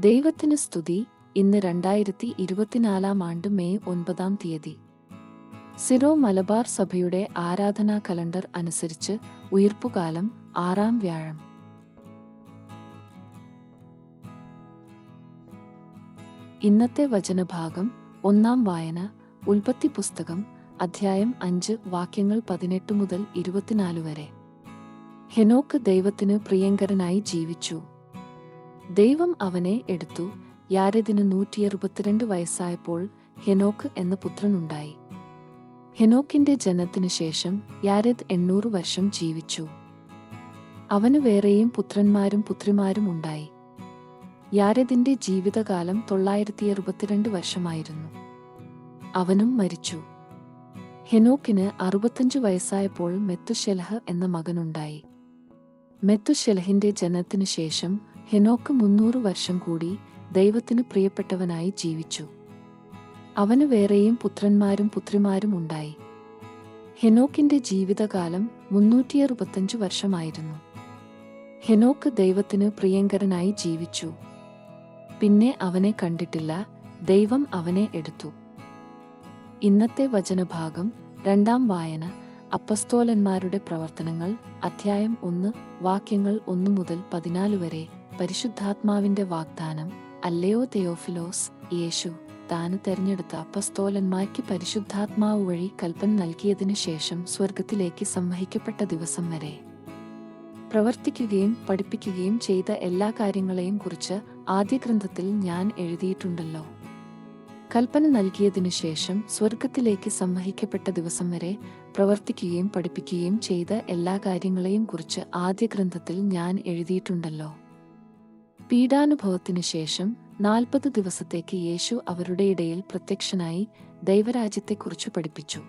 ദൈവത്തിന് സ്തുതി. ഇന്ന് രണ്ടായിരത്തി ഇരുപത്തിനാലാം ആണ്ട് മെയ് ഒൻപതാം തീയതി. സിറോ മലബാർ സഭയുടെ ആരാധനാ കലണ്ടർ അനുസരിച്ച് ഉയർപ്പുകാലം ആറാം വ്യാഴം. ഇന്നത്തെ വചനഭാഗം ഒന്നാം വായന ഉൽപ്പത്തി പുസ്തകം അധ്യായം അഞ്ച് വാക്യങ്ങൾ പതിനെട്ട് മുതൽ ഇരുപത്തിനാല് വരെ. ഹെനോക്ക് ദൈവത്തിന് പ്രിയങ്കരനായി ജീവിച്ചു. ദൈവം അവനെ എടുത്തു. യാരെദിന് നൂറ്റിയറുപത്തിരണ്ട് വയസ്സായപ്പോൾ ഹെനോക്ക് എന്ന പുത്രനുണ്ടായി. ഹെനോക്കിന്റെ ജനത്തിനു ശേഷം യാരെദ് എണ്ണൂറ് വർഷം ജീവിച്ചു. അവന് വേറെയും പുത്രന്മാരും പുത്രിമാരും ഉണ്ടായി. യാരെദിന്റെ ജീവിതകാലം തൊള്ളായിരത്തി അറുപത്തിരണ്ട് വർഷമായിരുന്നു. അവനും മരിച്ചു. ഹെനോക്കിന് അറുപത്തഞ്ച് വയസ്സായപ്പോൾ മെത്തുശെലഹ് എന്ന മകനുണ്ടായി. മെത്തുശെലഹിന്റെ ജനത്തിനു ശേഷം ഹെനോക്ക് മുന്നൂറ് വർഷം കൂടി ദൈവത്തിന് പ്രിയപ്പെട്ടവനായി ജീവിച്ചു. അവന് വേറെയും പുത്രന്മാരും പുത്രിമാരും ഉണ്ടായി. ഹെനോക്കിന്റെ ജീവിതകാലം മുന്നൂറ്റിയറുപത്തഞ്ച് വർഷമായിരുന്നു. ഹെനോക്ക് ദൈവത്തിന് പ്രിയങ്കരനായി ജീവിച്ചു. പിന്നെ അവനെ കണ്ടിട്ടില്ല ദൈവം അവനെ എടുത്തു. ഇന്നത്തെ വചനഭാഗം രണ്ടാം വായന അപ്പസ്തോലന്മാരുടെ പ്രവർത്തനങ്ങൾ അധ്യായം ഒന്ന് വാക്യങ്ങൾ ഒന്നു മുതൽ പതിനാല് വരെ പരിശുദ്ധാത്മാവിന്റെ വാഗ്ദാനം അല്ലയോ തെയോഫിലോസ് യേശു താന് തെരഞ്ഞെടുത്ത അപ്പസ്തോലന്മാർക്ക് പരിശുദ്ധാത്മാവ് വഴി കൽപ്പന നൽകിയതിനു ശേഷം സ്വർഗത്തിലേക്ക് സംവഹിക്കപ്പെട്ട ദിവസം വരെ. പ്രവർത്തിക്കുകയും പഠിപ്പിക്കുകയും ചെയ്ത എല്ലാ കാര്യങ്ങളെയും കുറിച്ച് ആദ്യ ഗ്രന്ഥത്തിൽ ഞാൻ എഴുതിയിട്ടുണ്ടല്ലോ. കൽപ്പന നൽകിയതിനു ശേഷം സ്വർഗത്തിലേക്ക് സംവഹിക്കപ്പെട്ട ദിവസം വരെ പ്രവർത്തിക്കുകയും പഠിപ്പിക്കുകയും ചെയ്ത എല്ലാ കാര്യങ്ങളെയും കുറിച്ച് ആദ്യ ഗ്രന്ഥത്തിൽ ഞാൻ എഴുതിയിട്ടുണ്ടല്ലോ. പീഡാനുഭവത്തിനു ശേഷം നാൽപ്പത് ദിവസത്തേക്ക് യേശു അവരുടെ ഇടയിൽ പ്രത്യക്ഷനായി ദൈവരാജ്യത്തെക്കുറിച്ച് പഠിപ്പിച്ചു.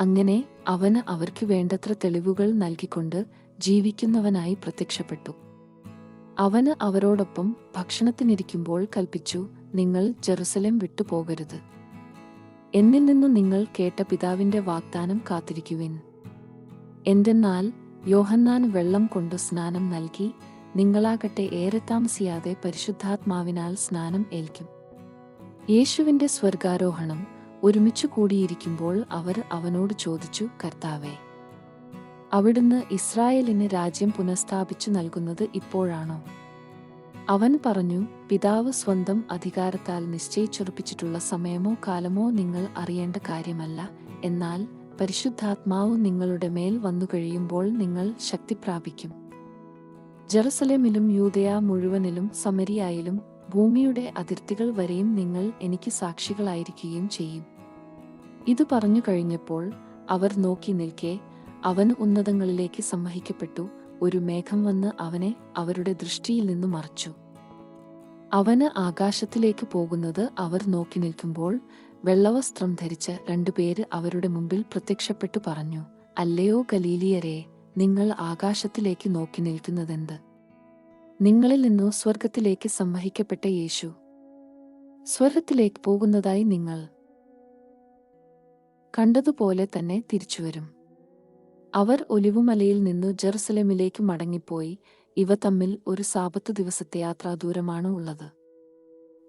അങ്ങനെ അവന് അവർക്ക് വേണ്ടത്ര തെളിവുകൾ നൽകിക്കൊണ്ട് ജീവിക്കുന്നവനായി പ്രത്യക്ഷപ്പെട്ടു. അവന് അവരോടൊപ്പം ഭക്ഷണത്തിനിരിക്കുമ്പോൾ കൽപ്പിച്ചു നിങ്ങൾ ജെറുസലേം വിട്ടുപോകരുത് എന്നിൽ നിന്നു നിങ്ങൾ കേട്ട പിതാവിന്റെ വാഗ്ദാനം കാത്തിരിക്കുവിൻ. എന്തെന്നാൽ യോഹന്നാൻ വെള്ളം കൊണ്ട് സ്നാനം നൽകി നിങ്ങളാകട്ടെ ഏറെ താമസിയാതെ പരിശുദ്ധാത്മാവിനാൽ സ്നാനം ഏൽക്കും. യേശുവിന്റെ സ്വർഗാരോഹണം ഒരുമിച്ചു കൂടിയിരിക്കുമ്പോൾ അവർ അവനോട് ചോദിച്ചു കർത്താവേ അവിടുന്ന് ഇസ്രായേലിന് രാജ്യം പുനഃസ്ഥാപിച്ചു നൽകുന്നത് ഇപ്പോഴാണോ? അവൻ പറഞ്ഞു പിതാവ് സ്വന്തം അധികാരത്താൽ നിശ്ചയിച്ചുറപ്പിച്ചിട്ടുള്ള സമയമോ കാലമോ നിങ്ങൾ അറിയേണ്ട കാര്യമല്ല. എന്നാൽ പരിശുദ്ധാത്മാവ് നിങ്ങളുടെ മേൽ വന്നു കഴിയുമ്പോൾ നിങ്ങൾ ശക്തി പ്രാപിക്കും ജെറുസലേമിലും യൂതയ മുഴുവനിലും സമരിയായാലും ഭൂമിയുടെ അതിർത്തികൾ വരെയും നിങ്ങൾ എനിക്ക് സാക്ഷികളായിരിക്കുകയും ചെയ്യും. ഇത് പറഞ്ഞു കഴിഞ്ഞപ്പോൾ അവർ നോക്കി നിൽക്കെ അവൻ ഉന്നതങ്ങളിലേക്ക് സമ്മഹിക്കപ്പെട്ടു ഒരു മേഘം വന്ന് അവനെ അവരുടെ ദൃഷ്ടിയിൽ നിന്ന് മറച്ചു. അവന് ആകാശത്തിലേക്ക് പോകുന്നത് അവർ നോക്കി നിൽക്കുമ്പോൾ വെള്ളവസ്ത്രം ധരിച്ച രണ്ടുപേര് അവരുടെ മുമ്പിൽ പ്രത്യക്ഷപ്പെട്ടു പറഞ്ഞു അല്ലയോ ഗലീലിയരെ നിങ്ങൾ ആകാശത്തിലേക്ക് നോക്കി നിൽക്കുന്നതെന്ത്? നിങ്ങളിൽ നിന്നു സ്വർഗത്തിലേക്ക് സംവഹിക്കപ്പെട്ട യേശു. സ്വർഗത്തിലേക്ക് പോകുന്നതായി നിങ്ങൾ കണ്ടതുപോലെ തന്നെ തിരിച്ചുവരും. അവർ ഒലിവുമലയിൽ നിന്നു ജെറുസലേമിലേക്ക് മടങ്ങിപ്പോയി. ഇവ തമ്മിൽ ഒരു സാപത്ത് ദിവസത്തെ യാത്രാ ദൂരമാണ് ഉള്ളത്.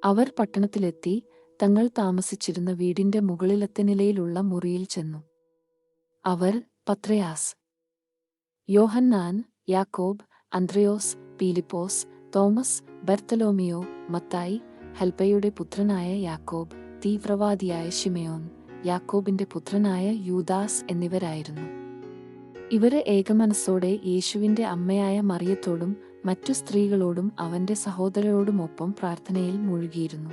അവർ പട്ടണത്തിലെത്തി തങ്ങൾ താമസിച്ചിരുന്ന വീടിന്റെ മുകളിലത്തെ നിലയിലുള്ള മുറിയിൽ ചെന്നു. അവർ പത്രയാസ് യോഹന്നാൻ യാക്കോബ് അന്ത്രയോസ് പീലിപ്പോസ് തോമസ് ബർത്തലോമിയോ മത്തായി ഹെൽപ്പയുടെ പുത്രനായ യാക്കോബ് തീവ്രവാദിയായ ഷിമയോൻ യാക്കോബിന്റെ പുത്രനായ യൂദാസ് എന്നിവരായിരുന്നു. ഇവർ ഏകമനസ്സോടെ യേശുവിന്റെ അമ്മയായ മറിയത്തോടും മറ്റു സ്ത്രീകളോടും അവന്റെ സഹോദരരോടുമൊപ്പം പ്രാർത്ഥനയിൽ മുഴുകിയിരുന്നു.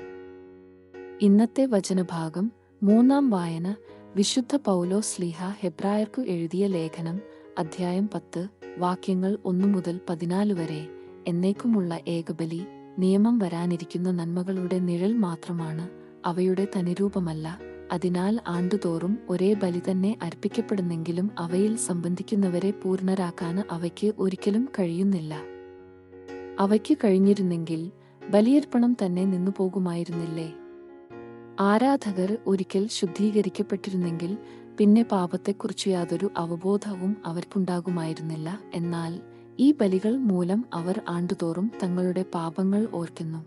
ഇന്നത്തെ വചനഭാഗം മൂന്നാം വായന വിശുദ്ധ പൗലോ സ്ലിഹ ഹെബ്രായർക്കു എഴുതിയ ലേഖനം അധ്യായം പത്ത്. വാക്യങ്ങൾ ഒന്നു മുതൽ പതിനാല് വരെ. എന്നേക്കുമുള്ള ഏകബലി നിയമം വരാനിരിക്കുന്ന നന്മകളുടെ നിഴൽ മാത്രമാണ് അവയുടെ തനിരൂപമല്ല. അതിനാൽ ആണ്ടുതോറും ഒരേ ബലി തന്നെ അർപ്പിക്കപ്പെടുന്നെങ്കിലും അവയിൽ സംബന്ധിക്കുന്നവരെ പൂർണരാക്കാൻ അവയ്ക്ക് ഒരിക്കലും കഴിയുന്നില്ല. അവയ്ക്ക് കഴിഞ്ഞിരുന്നെങ്കിൽ ബലിയർപ്പണം തന്നെ നിന്നു പോകുമായിരുന്നില്ലേ ആരാധകർ ഒരിക്കൽ ശുദ്ധീകരിക്കപ്പെട്ടിരുന്നെങ്കിൽ പിന്നെ പാപത്തെക്കുറിച്ച് യാതൊരു അവബോധവും അവർക്കുണ്ടാകുമായിരുന്നില്ല. എന്നാൽ ഈ ബലികൾ മൂലം അവർ ആണ്ടുതോറും തങ്ങളുടെ പാപങ്ങൾ ഓർക്കുന്നു.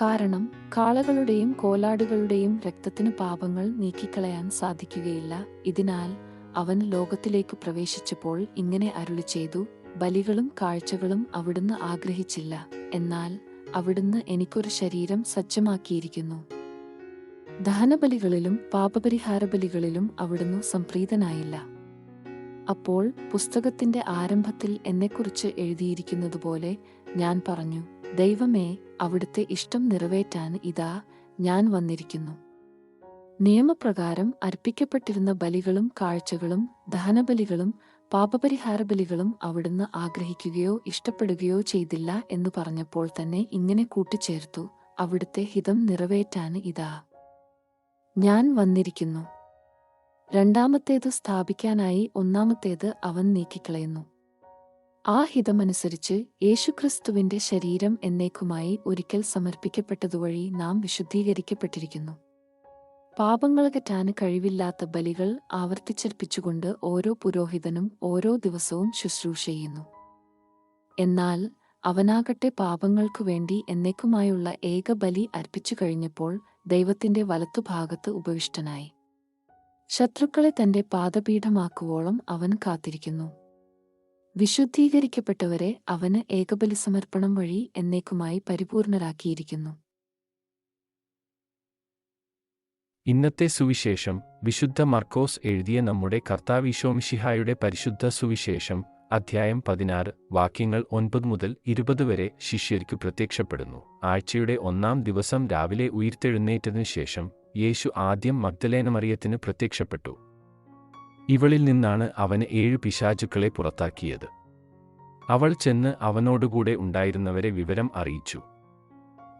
കാരണം കാളകളുടെയും കോലാടുകളുടെയും രക്തത്തിന് പാപങ്ങൾ നീക്കിക്കളയാൻ സാധിക്കുകയില്ല. ഇതിനാൽ അവൻ ലോകത്തിലേക്ക് പ്രവേശിച്ചപ്പോൾ ഇങ്ങനെ അരുളി ചെയ്തു ബലികളും കാഴ്ചകളും അവിടുന്ന് ആഗ്രഹിച്ചില്ല. എന്നാൽ അവിടുന്ന് എനിക്കൊരു ശരീരം സജ്ജമാക്കിയിരിക്കുന്നു. ദഹനബലികളിലും പാപപരിഹാര ബലികളിലും അവിടുന്ന് സംപ്രീതനായില്ല. അപ്പോൾ പുസ്തകത്തിന്റെ ആരംഭത്തിൽ എന്നെക്കുറിച്ച് എഴുതിയിരിക്കുന്നതുപോലെ ഞാൻ പറഞ്ഞു ദൈവമേ അവിടുത്തെ ഇഷ്ടം നിറവേറ്റാൻ ഇതാ ഞാൻ വന്നിരിക്കുന്നു. നിയമപ്രകാരം അർപ്പിക്കപ്പെട്ടിരുന്ന ബലികളും കാഴ്ചകളും ദഹനബലികളും പാപപരിഹാര ബലികളും അവിടുന്ന് ആഗ്രഹിക്കുകയോ ഇഷ്ടപ്പെടുകയോ ചെയ്തില്ല എന്ന് പറഞ്ഞപ്പോൾ തന്നെ ഇങ്ങനെ കൂട്ടിച്ചേർത്തു അവിടുത്തെ ഹിതം നിറവേറ്റാൻ ഇതാ. ഞാൻ വന്നിരിക്കുന്നു. രണ്ടാമത്തേത് സ്ഥാപിക്കാനായി ഒന്നാമത്തേത് അവൻ നീക്കിക്കളയുന്നു. ആ ഹിതമനുസരിച്ച് യേശുക്രിസ്തുവിന്റെ ശരീരം എന്നേക്കുമായി ഒരിക്കൽ സമർപ്പിക്കപ്പെട്ടതുവഴി നാം വിശുദ്ധീകരിക്കപ്പെട്ടിരിക്കുന്നു. പാപങ്ങളകറ്റാന് കഴിവില്ലാത്ത ബലികൾ ആവർത്തിച്ചർപ്പിച്ചുകൊണ്ട് ഓരോ പുരോഹിതനും ഓരോ ദിവസവും ശുശ്രൂഷ ചെയ്യുന്നു. എന്നാൽ അവനാകട്ടെ പാപങ്ങൾക്കു വേണ്ടി എന്നേക്കുമായുള്ള ഏക ബലി അർപ്പിച്ചു കഴിഞ്ഞപ്പോൾ ദൈവത്തിന്റെ വലത്തുഭാഗത്ത് ഉപവിഷ്ടനായി. ശത്രുക്കളെ തന്റെ പാദപീഠമാക്കുവോളം അവൻ കാത്തിരിക്കുന്നു. വിശുദ്ധീകരിക്കപ്പെട്ടവരെ അവന് ഏകബലി സമർപ്പണം വഴി എന്നേക്കുമായി പരിപൂർണരാക്കിയിരിക്കുന്നു. ഇന്നത്തെ സുവിശേഷം വിശുദ്ധ മർക്കോസ് എഴുതിയ നമ്മുടെ കർത്താവിശോമിഷിഹായുടെ പരിശുദ്ധ സുവിശേഷം അധ്യായം പതിനാറ് വാക്യങ്ങൾ ഒൻപത് മുതൽ ഇരുപത് വരെ ശിഷ്യർക്ക് പ്രത്യക്ഷപ്പെടുന്നു. ആഴ്ചയുടെ ഒന്നാം ദിവസം രാവിലെ ഉയർത്തെഴുന്നേറ്റതിനു ശേഷം യേശു ആദ്യം മഗ്ദലേന മറിയത്തിന് പ്രത്യക്ഷപ്പെട്ടു. ഇവളിൽ നിന്നാണ് അവന് ഏഴ് പിശാചുക്കളെ പുറത്താക്കിയത്. അവൾ ചെന്ന് അവനോടുകൂടെ ഉണ്ടായിരുന്നവരെ വിവരം അറിയിച്ചു.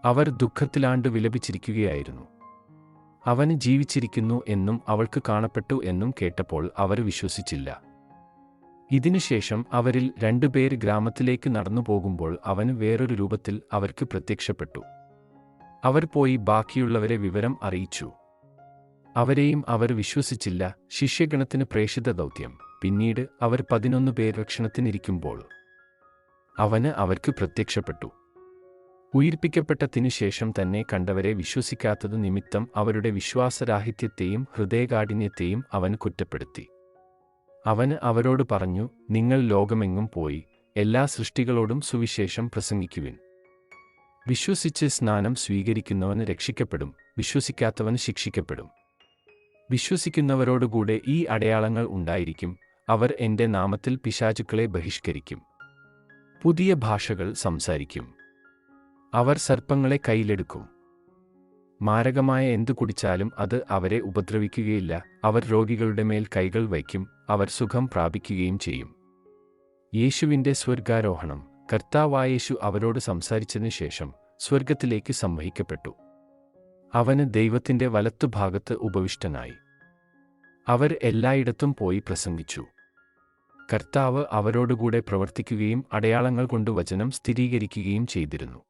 അവർ ദുഃഖത്തിലാണ്ട് വിലപിച്ചിരിക്കുകയായിരുന്നു. അവന് ജീവിച്ചിരിക്കുന്നു എന്നും അവൾക്ക് കാണപ്പെട്ടു എന്നും കേട്ടപ്പോൾ അവർ വിശ്വസിച്ചില്ല. ഇതിനുശേഷം അവരിൽ രണ്ടുപേർ ഗ്രാമത്തിലേക്ക് നടന്നു പോകുമ്പോൾ അവന് വേറൊരു രൂപത്തിൽ അവർക്ക് പ്രത്യക്ഷപ്പെട്ടു. അവർ പോയി ബാക്കിയുള്ളവരെ വിവരം അറിയിച്ചു. അവരെയും അവർ വിശ്വസിച്ചില്ല. ശിഷ്യഗണത്തിന് പ്രേഷിത ദൗത്യം. പിന്നീട് അവർ പതിനൊന്ന് പേർ രക്ഷണത്തിനിരിക്കുമ്പോൾ അവന് അവർക്ക് പ്രത്യക്ഷപ്പെട്ടു. ഉയിർപ്പിക്കപ്പെട്ടതിനു ശേഷം തന്നെ കണ്ടവരെ വിശ്വസിക്കാത്തത് നിമിത്തം അവരുടെ വിശ്വാസരാഹിത്യത്തെയും ഹൃദയകാഠിന്യത്തെയും അവൻ കുറ്റപ്പെടുത്തി. അവന് അവരോട് പറഞ്ഞു നിങ്ങൾ ലോകമെങ്ങും പോയി എല്ലാ സൃഷ്ടികളോടും സുവിശേഷം പ്രസംഗിക്കുവിൻ. വിശ്വസിച്ച് സ്നാനം സ്വീകരിക്കുന്നവന് രക്ഷിക്കപ്പെടും വിശ്വസിക്കാത്തവന് ശിക്ഷിക്കപ്പെടും. വിശ്വസിക്കുന്നവരോടുകൂടെ ഈ അടയാളങ്ങൾ ഉണ്ടായിരിക്കും അവർ എന്റെ നാമത്തിൽ പിശാചുക്കളെ ബഹിഷ്കരിക്കും. പുതിയ ഭാഷകൾ സംസാരിക്കും. അവർ സർപ്പങ്ങളെ കയ്യിലെടുക്കും. മാരകമായ എന്തു കുടിച്ചാലും അത് അവരെ ഉപദ്രവിക്കുകയില്ല. അവർ രോഗികളുടെ മേൽ കൈകൾ വയ്ക്കും അവർ സുഖം പ്രാപിക്കുകയും ചെയ്യും. യേശുവിന്റെ സ്വർഗാരോഹണം കർത്താവായേശു അവരോട് സംസാരിച്ചതിനു ശേഷം സ്വർഗത്തിലേക്ക് സംവഹിക്കപ്പെട്ടു. അവന് ദൈവത്തിന്റെ വലത്തുഭാഗത്ത് ഉപവിഷ്ടനായി. അവർ എല്ലായിടത്തും പോയി പ്രസംഗിച്ചു. കർത്താവ് അവരോടുകൂടെ പ്രവർത്തിക്കുകയും അടയാളങ്ങൾ കൊണ്ട് വചനം സ്ഥിരീകരിക്കുകയും ചെയ്തിരുന്നു.